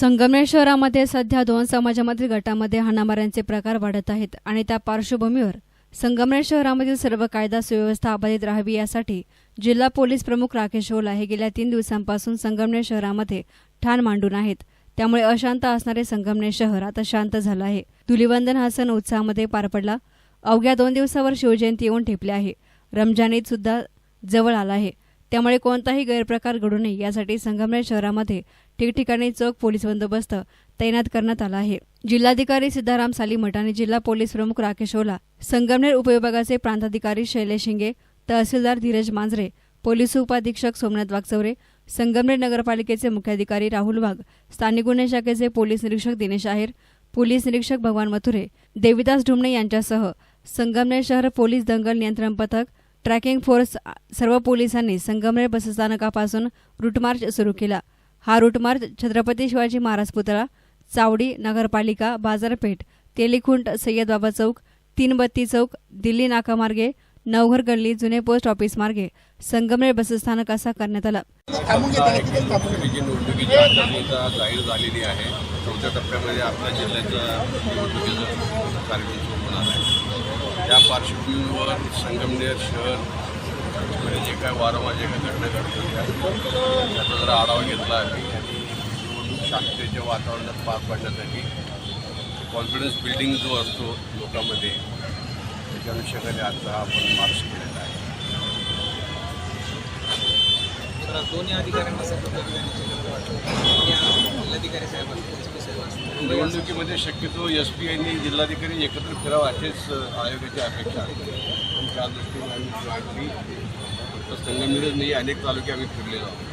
संगमनेर शहरामध्ये सध्या दोन समाजामधील गटामध्ये हाणामाऱ्यांचे प्रकार वाढत आहेत आणि त्या पार्श्वभूमीवर संगमनेर शहरामधील सर्व कायदा सुव्यवस्था अबाधित राहावी यासाठी जिल्हा पोलीस प्रमुख राकेश ओला हे गेल्या तीन दिवसांपासून संगमनेर शहरामध्ये ठाण मांडून आहेत. त्यामुळे अशांत असणारे संगमनेर शहर आता शांत झालं आहे. धुलिवंदन हा सण उत्साहामध्ये पार पडला. अवघ्या दोन दिवसावर शिवजयंती येऊन ठेपली आहे. रमजान ईद सुद्धा जवळ आला आहे. त्यामुळे कोणताही गैरप्रकार घडू नये यासाठी संगमनेर शहरामध्ये ठिकठिकाणी चोख पोलीस बंदोबस्त तैनात करण्यात आला आहे. जिल्हाधिकारी सिद्धाराम सालीमठ आणि जिल्हा पोलीस प्रमुख राकेश ओला संगमनेर उपविभागाचे प्रांताधिकारी शैलेश शिंगे तहसीलदार धीरज मांजरे पोलीस उपाधीक्षक सोमनाथ वागचौरे संगमनेर नगरपालिकेचे मुख्याधिकारी राहुल वाघ स्थानिक गुन्हे शाखेचे पोलीस निरीक्षक दिनेश आहेर पोलीस निरीक्षक भगवान मथुरे देविदास ढुमणे यांच्यासह संगमनेर शहर पोलीस दंगल नियंत्रण पथक ट्रॅकिंग फोर्स सर्व पोलिसांनी संगमनेर बसस्थानकापासून रूटमार्च सुरू केला. हा रूटमार्च छत्रपती शिवाजी महाराज पुतळा चावडी नगरपालिका बाजारपेठ तेलीखुंट सय्यद बाबा चौक तीन बत्ती चौक दिल्ली नाकामार्गे नवघर गल्ली जुने पोस्ट ऑफिस मार्गे संगमनेर बसस्थानक असा करण्यात आला. जी निवडणुकीची आचारसंहिता जाहीर झालेली आहे चौथ्या टप्प्यामध्ये आपल्या जिल्ह्याचा निवडणुकीचा कार्यक्रम सुरू होणार आहे. त्या पार्श्वभूमीवर संगमनेर शहर म्हणजे जे काय वारंवार जे काही घटना घडत होत्या त्याचा जरा आढावा घेतला आहे. आणि निवडणूक शांततेच्या वातावरणात पार पाडण्यासाठी कॉन्फिडन्स बिल्डिंग जो असतो लोकांमध्ये त्याच्या अनुषंगाने आता आपण मार्च केलेला आहे. तर दोन्ही अधिकाऱ्यांना जिल्हाधिकारी साहेबांनी निवडणुकीमध्ये शक्यतो एस पी यांनी जिल्हाधिकारी एकत्र फिरावं अशीच आयोगाची अपेक्षा आहे पण त्या दृष्टीने आम्ही जॉईंटली फक्त संगमनेरच नाही अनेक तालुके आम्ही फिरलेलो आहोत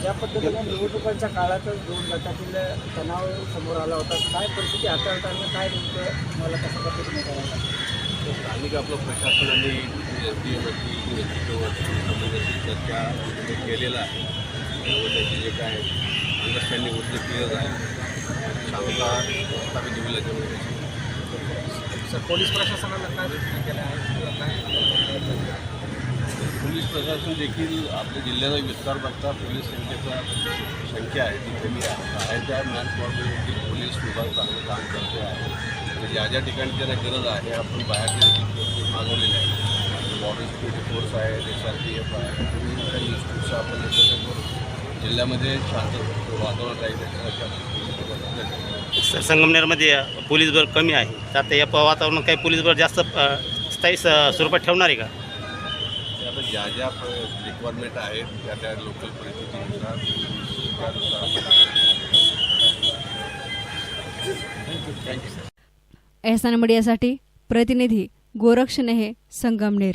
ज्या पद्धतीने निवडणुकांच्या काळातच दोन गटातील तणाव समोर आला होता काय परिस्थिती हाताळताना काय नेमकं मला कशा पद्धतीने करावं लागतं स्थानिक आपलं प्रशासनाने एस डी एम नेतृत्वावरती संबंधाची चर्चा केलेला आहे जे काय अंडरस्टँडिंग होतं क्लिअर आहे शांतता प्रस्थापित होईल याच्यामध्ये सर पोलीस विस्तार बघता पोलीस संख्येचा संख्या आहे, ती कमी आहे. आहे त्या मॅन देखील पोलीस विभाग चांगलं काम करते आहे आणि ज्या ज्या ठिकाणी त्यांना गरज आहे, आपण बाहेरचे देखील मागवलेले बॉर्डर सिक्युरिटी फोर्स आहे एस आर पी एफ आहे इन्स्टिट्यूट्स आपण एकत्र करून जिल्ह्यामध्ये शांत वातावरण राहील याच्यासाठी आपण पोलीस विभाग प्रयत्न करतो. स- संगमनेरमध्ये पोलीस बळ कमी आहे. तर आता या प- वातावरणात काही पोलीस बळ जास्त स्थायी स- स्वरूपात ठेवणार आहे का? आता ज्या ज्या रिक्वायरमेंट आहेत त्या त्या लोकल परिस्थितीनुसार त्यानुसार. एहसान मीडियासाठी प्रतिनिधी गोरक्ष नेहे संगमनेर.